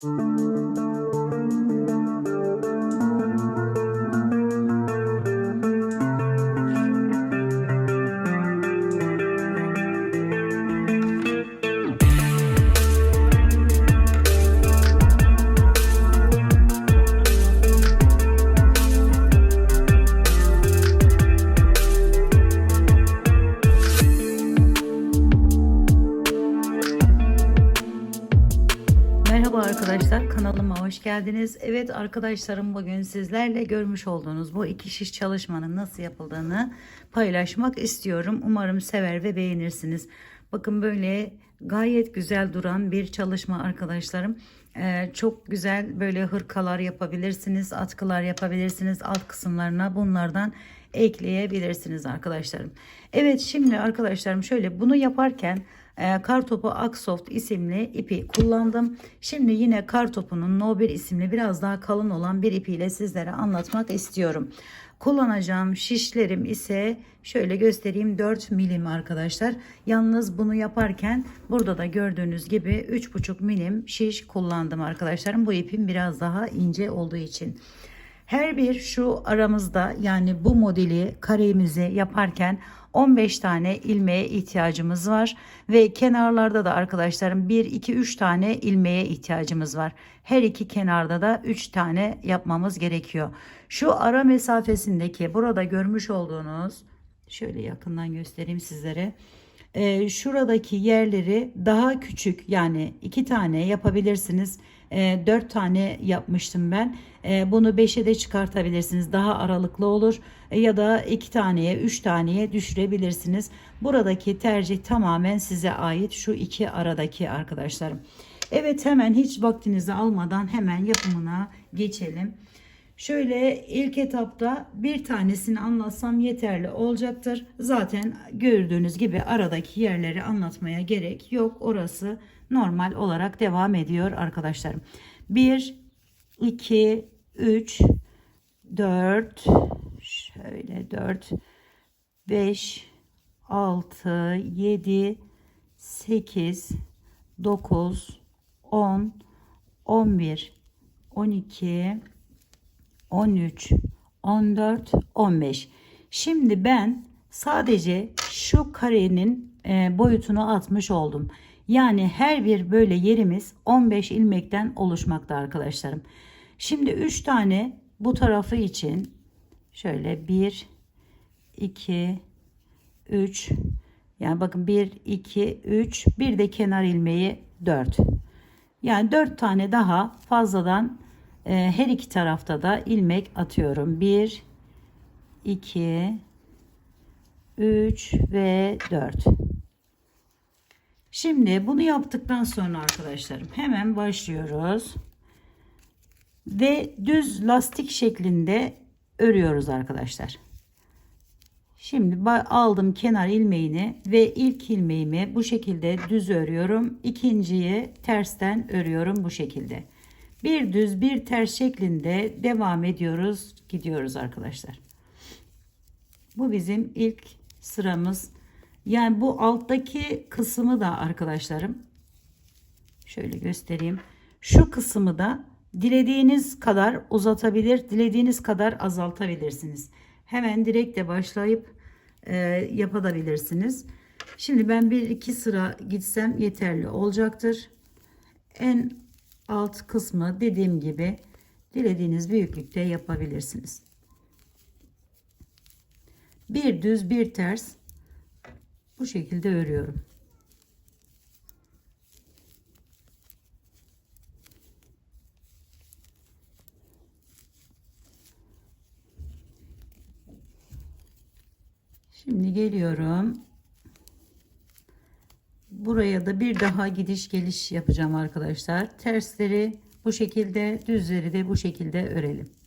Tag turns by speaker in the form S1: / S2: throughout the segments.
S1: Música hoş geldiniz. Evet arkadaşlarım bugün sizlerle görmüş olduğunuz bu iki şiş çalışmanın nasıl yapıldığını paylaşmak istiyorum. Umarım sever ve beğenirsiniz. Bakın böyle gayet güzel duran bir çalışma arkadaşlarım. Ee, çok güzel böyle hırkalar yapabilirsiniz, atkılar yapabilirsiniz alt kısımlarına bunlardan ekleyebilirsiniz arkadaşlarım. Evet şimdi arkadaşlarım şöyle bunu yaparken e, Kartopu Aksoft isimli ipi kullandım. Şimdi yine Kartopu'nun No 1 isimli biraz daha kalın olan bir ipiyle sizlere anlatmak istiyorum. Kullanacağım şişlerim ise şöyle göstereyim 4 milim arkadaşlar. Yalnız bunu yaparken burada da gördüğünüz gibi 3,5 milim şiş kullandım arkadaşlarım. Bu ipim biraz daha ince olduğu için. Her bir şu aramızda yani bu modeli karemizi yaparken 15 tane ilmeğe ihtiyacımız var ve kenarlarda da arkadaşlarım 1 2 3 tane ilmeğe ihtiyacımız var. Her iki kenarda da 3 tane yapmamız gerekiyor. Şu ara mesafesindeki burada görmüş olduğunuz şöyle yakından göstereyim sizlere. Ee, şuradaki yerleri daha küçük yani iki tane yapabilirsiniz. E, 4 tane yapmıştım ben. E, bunu 5'e de çıkartabilirsiniz. Daha aralıklı olur. E, ya da 2 taneye 3 taneye düşürebilirsiniz. Buradaki tercih tamamen size ait şu iki aradaki arkadaşlarım. Evet hemen hiç vaktinizi almadan hemen yapımına geçelim. Şöyle ilk etapta bir tanesini anlatsam yeterli olacaktır. Zaten gördüğünüz gibi aradaki yerleri anlatmaya gerek yok. Orası normal olarak devam ediyor arkadaşlarım. 1, 2, 3, 4, şöyle 4, 5, 6, 7, 8, 9, 10, 11, 12, 13, 14, 15. Şimdi ben sadece şu karenin e, boyutunu atmış oldum. Yani her bir böyle yerimiz 15 ilmekten oluşmakta arkadaşlarım. Şimdi 3 tane bu tarafı için şöyle 1 2 3 yani bakın 1 2 3 bir de kenar ilmeği 4. Yani 4 tane daha fazladan e, her iki tarafta da ilmek atıyorum. 1 2 3 ve 4. Şimdi bunu yaptıktan sonra arkadaşlarım hemen başlıyoruz. Ve düz lastik şeklinde örüyoruz arkadaşlar. Şimdi aldım kenar ilmeğini ve ilk ilmeğimi bu şekilde düz örüyorum. İkinciyi tersten örüyorum bu şekilde. Bir düz bir ters şeklinde devam ediyoruz gidiyoruz arkadaşlar. Bu bizim ilk sıramız. Yani bu alttaki kısmı da arkadaşlarım şöyle göstereyim. Şu kısmı da dilediğiniz kadar uzatabilir, dilediğiniz kadar azaltabilirsiniz. Hemen direkt de başlayıp e, yapabilirsiniz. Şimdi ben bir iki sıra gitsem yeterli olacaktır. En alt kısmı dediğim gibi dilediğiniz büyüklükte yapabilirsiniz. Bir düz bir ters bu şekilde örüyorum. Şimdi geliyorum. Buraya da bir daha gidiş geliş yapacağım arkadaşlar. Tersleri bu şekilde, düzleri de bu şekilde örelim.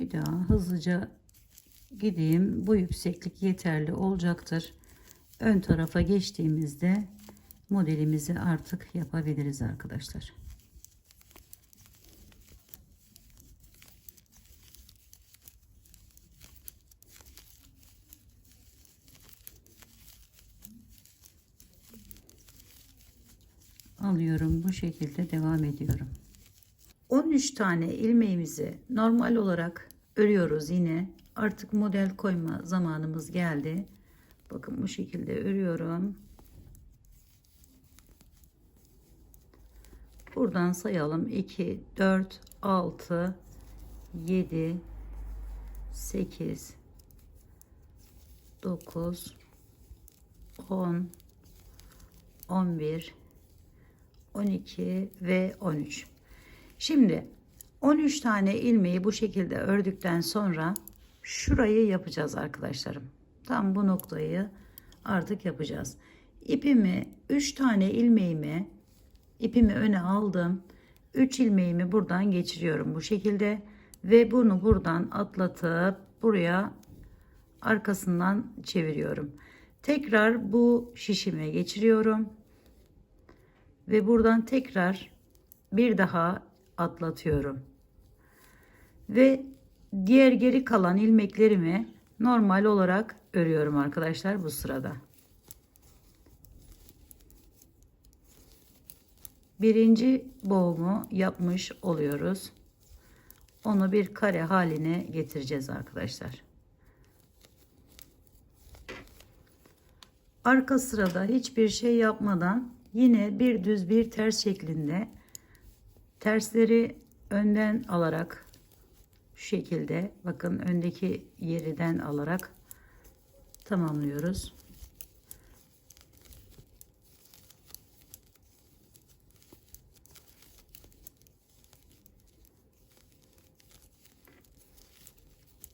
S1: Bir daha hızlıca gideyim. Bu yükseklik yeterli olacaktır. Ön tarafa geçtiğimizde modelimizi artık yapabiliriz arkadaşlar. alıyorum bu şekilde devam ediyorum 13 tane ilmeğimizi normal olarak örüyoruz yine. Artık model koyma zamanımız geldi. Bakın bu şekilde örüyorum. Buradan sayalım. 2 4 6 7 8 9 10 11 12 ve 13. Şimdi 13 tane ilmeği bu şekilde ördükten sonra şurayı yapacağız arkadaşlarım. Tam bu noktayı artık yapacağız. İpimi 3 tane ilmeğimi ipimi öne aldım. 3 ilmeğimi buradan geçiriyorum bu şekilde ve bunu buradan atlatıp buraya arkasından çeviriyorum. Tekrar bu şişime geçiriyorum ve buradan tekrar bir daha atlatıyorum. Ve diğer geri kalan ilmeklerimi normal olarak örüyorum arkadaşlar bu sırada. Birinci boğumu yapmış oluyoruz. Onu bir kare haline getireceğiz arkadaşlar. Arka sırada hiçbir şey yapmadan Yine bir düz bir ters şeklinde tersleri önden alarak şu şekilde bakın öndeki yeriden alarak tamamlıyoruz.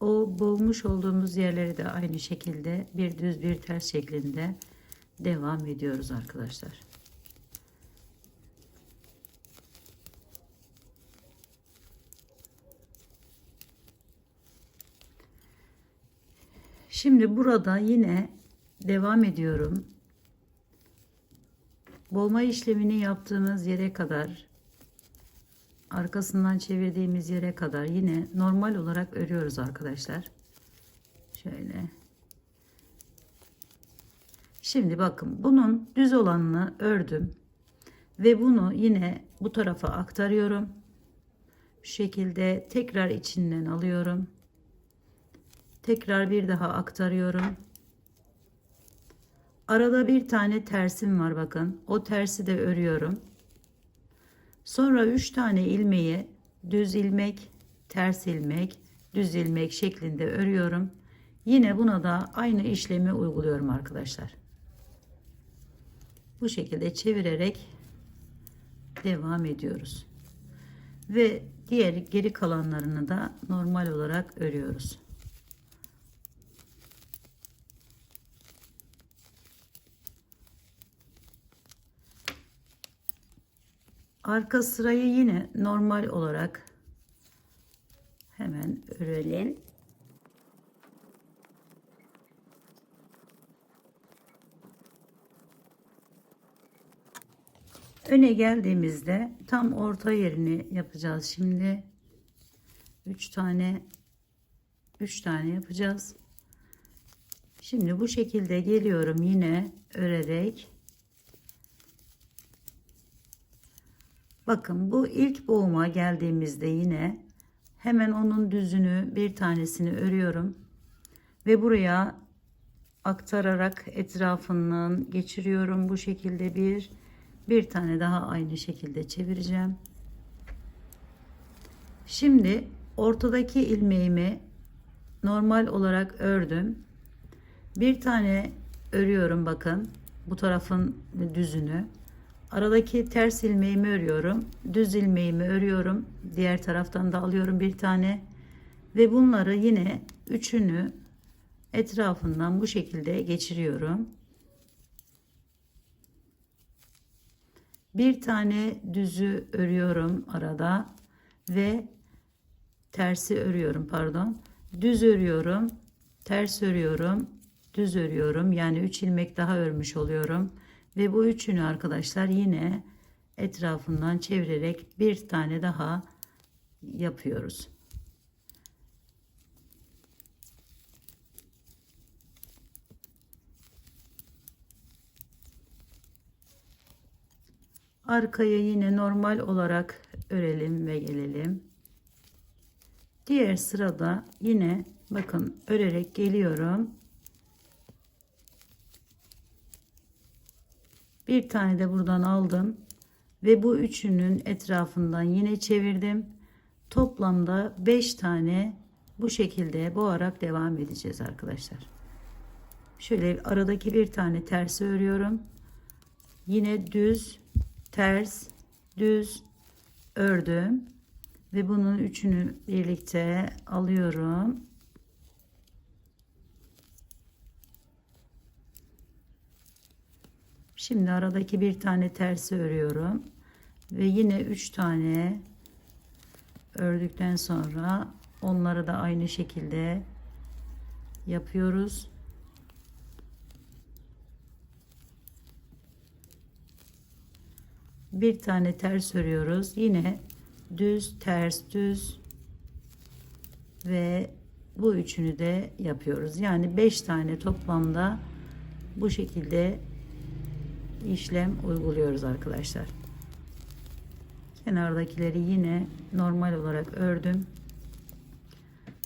S1: O boğmuş olduğumuz yerleri de aynı şekilde bir düz bir ters şeklinde devam ediyoruz arkadaşlar. Şimdi burada yine devam ediyorum. Bolma işlemini yaptığımız yere kadar arkasından çevirdiğimiz yere kadar yine normal olarak örüyoruz arkadaşlar. Şöyle. Şimdi bakın bunun düz olanını ördüm ve bunu yine bu tarafa aktarıyorum. Şu şekilde tekrar içinden alıyorum. Tekrar bir daha aktarıyorum. Arada bir tane tersim var bakın. O tersi de örüyorum. Sonra 3 tane ilmeği düz ilmek, ters ilmek, düz ilmek şeklinde örüyorum. Yine buna da aynı işlemi uyguluyorum arkadaşlar. Bu şekilde çevirerek devam ediyoruz. Ve diğer geri kalanlarını da normal olarak örüyoruz. Arka sırayı yine normal olarak hemen örelim. Öne geldiğimizde tam orta yerini yapacağız şimdi. 3 tane 3 tane yapacağız. Şimdi bu şekilde geliyorum yine örerek Bakın bu ilk boğuma geldiğimizde yine hemen onun düzünü bir tanesini örüyorum ve buraya aktararak etrafından geçiriyorum bu şekilde bir bir tane daha aynı şekilde çevireceğim. Şimdi ortadaki ilmeğimi normal olarak ördüm. Bir tane örüyorum bakın bu tarafın düzünü. Aradaki ters ilmeğimi örüyorum. Düz ilmeğimi örüyorum. Diğer taraftan da alıyorum bir tane. Ve bunları yine üçünü etrafından bu şekilde geçiriyorum. Bir tane düzü örüyorum arada ve tersi örüyorum pardon. Düz örüyorum. Ters örüyorum. Düz örüyorum. Yani 3 ilmek daha örmüş oluyorum. Ve bu üçünü arkadaşlar yine etrafından çevirerek bir tane daha yapıyoruz. Arkayı yine normal olarak örelim ve gelelim. Diğer sırada yine bakın örerek geliyorum. Bir tane de buradan aldım ve bu üçünün etrafından yine çevirdim. Toplamda 5 tane bu şekilde boğarak devam edeceğiz arkadaşlar. Şöyle aradaki bir tane tersi örüyorum. Yine düz, ters, düz ördüm ve bunun üçünü birlikte alıyorum. Şimdi aradaki bir tane tersi örüyorum ve yine üç tane ördükten sonra onları da aynı şekilde yapıyoruz. Bir tane ters örüyoruz. Yine düz, ters, düz ve bu üçünü de yapıyoruz. Yani 5 tane toplamda bu şekilde işlem uyguluyoruz arkadaşlar. Kenardakileri yine normal olarak ördüm.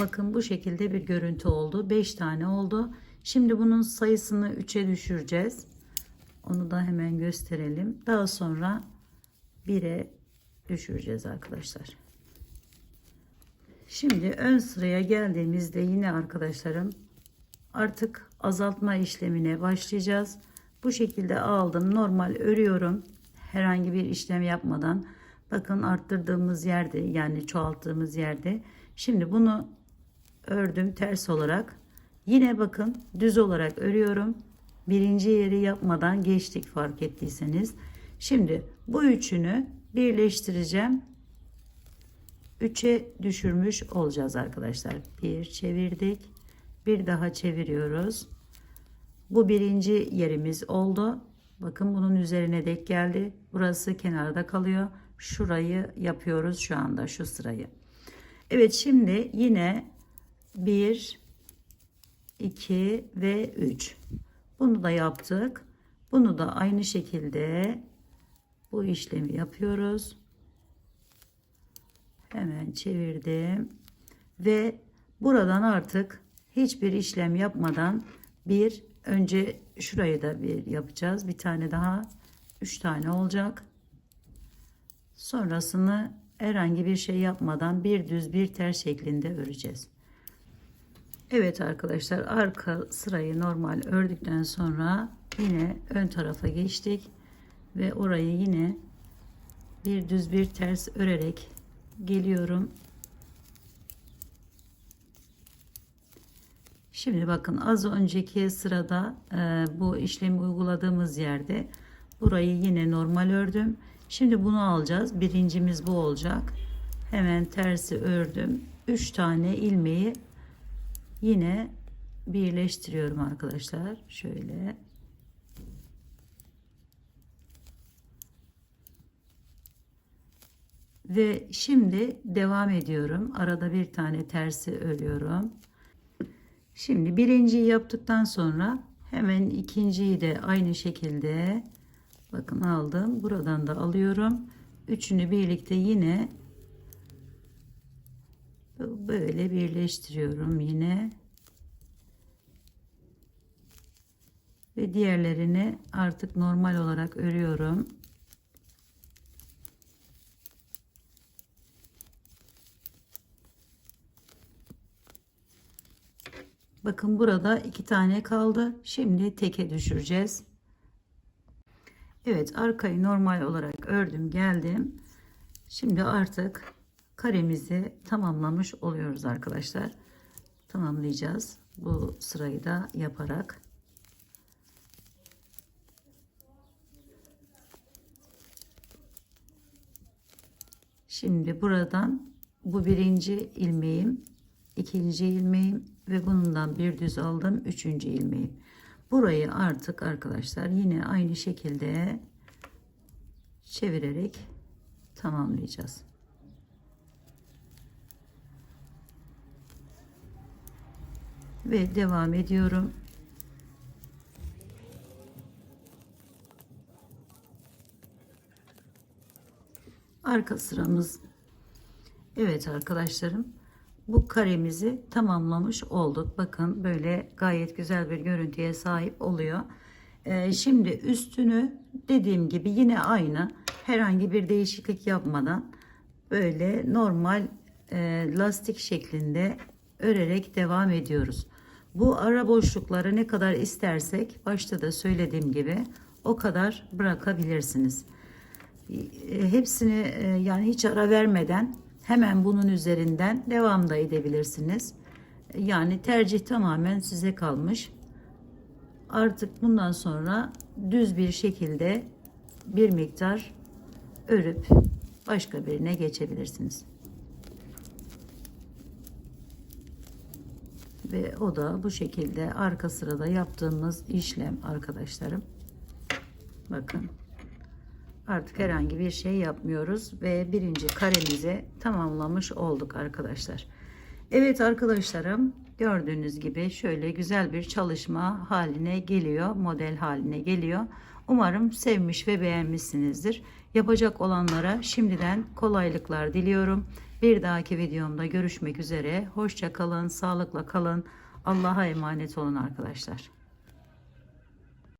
S1: Bakın bu şekilde bir görüntü oldu. 5 tane oldu. Şimdi bunun sayısını 3'e düşüreceğiz. Onu da hemen gösterelim. Daha sonra 1'e düşüreceğiz arkadaşlar. Şimdi ön sıraya geldiğimizde yine arkadaşlarım artık azaltma işlemine başlayacağız. Bu şekilde aldım. Normal örüyorum. Herhangi bir işlem yapmadan. Bakın arttırdığımız yerde yani çoğalttığımız yerde. Şimdi bunu ördüm ters olarak. Yine bakın düz olarak örüyorum. Birinci yeri yapmadan geçtik fark ettiyseniz. Şimdi bu üçünü birleştireceğim. 3'e düşürmüş olacağız arkadaşlar. Bir çevirdik. Bir daha çeviriyoruz. Bu birinci yerimiz oldu. Bakın bunun üzerine dek geldi. Burası kenarda kalıyor. Şurayı yapıyoruz şu anda şu sırayı. Evet şimdi yine 1 2 ve 3. Bunu da yaptık. Bunu da aynı şekilde bu işlemi yapıyoruz. Hemen çevirdim. Ve buradan artık hiçbir işlem yapmadan bir önce şurayı da bir yapacağız. Bir tane daha üç tane olacak. Sonrasını herhangi bir şey yapmadan bir düz bir ters şeklinde öreceğiz. Evet arkadaşlar arka sırayı normal ördükten sonra yine ön tarafa geçtik ve orayı yine bir düz bir ters örerek geliyorum. Şimdi bakın az önceki sırada e, bu işlemi uyguladığımız yerde burayı yine normal ördüm. Şimdi bunu alacağız. Birincimiz bu olacak. Hemen tersi ördüm. 3 tane ilmeği yine birleştiriyorum arkadaşlar. Şöyle. Ve şimdi devam ediyorum. Arada bir tane tersi örüyorum. Şimdi birinciyi yaptıktan sonra hemen ikinciyi de aynı şekilde bakın aldım. Buradan da alıyorum. Üçünü birlikte yine böyle birleştiriyorum yine. Ve diğerlerini artık normal olarak örüyorum. Bakın burada iki tane kaldı. Şimdi teke düşüreceğiz. Evet arkayı normal olarak ördüm geldim. Şimdi artık karemizi tamamlamış oluyoruz arkadaşlar. Tamamlayacağız. Bu sırayı da yaparak. Şimdi buradan Bu birinci ilmeğim, ikinci ilmeğim ve bundan bir düz aldım üçüncü ilmeğim. Burayı artık arkadaşlar yine aynı şekilde çevirerek tamamlayacağız. Ve devam ediyorum. Arka sıramız Evet arkadaşlarım bu karemizi tamamlamış olduk. Bakın böyle gayet güzel bir görüntüye sahip oluyor. Ee, şimdi üstünü dediğim gibi yine aynı herhangi bir değişiklik yapmadan böyle normal e, lastik şeklinde örerek devam ediyoruz. Bu ara boşlukları ne kadar istersek başta da söylediğim gibi o kadar bırakabilirsiniz. E, hepsini e, yani hiç ara vermeden hemen bunun üzerinden devam da edebilirsiniz. Yani tercih tamamen size kalmış. Artık bundan sonra düz bir şekilde bir miktar örüp başka birine geçebilirsiniz. Ve o da bu şekilde arka sırada yaptığımız işlem arkadaşlarım. Bakın artık herhangi bir şey yapmıyoruz ve birinci karemizi tamamlamış olduk arkadaşlar. Evet arkadaşlarım gördüğünüz gibi şöyle güzel bir çalışma haline geliyor model haline geliyor. Umarım sevmiş ve beğenmişsinizdir. Yapacak olanlara şimdiden kolaylıklar diliyorum. Bir dahaki videomda görüşmek üzere. Hoşça kalın, sağlıkla kalın. Allah'a emanet olun arkadaşlar.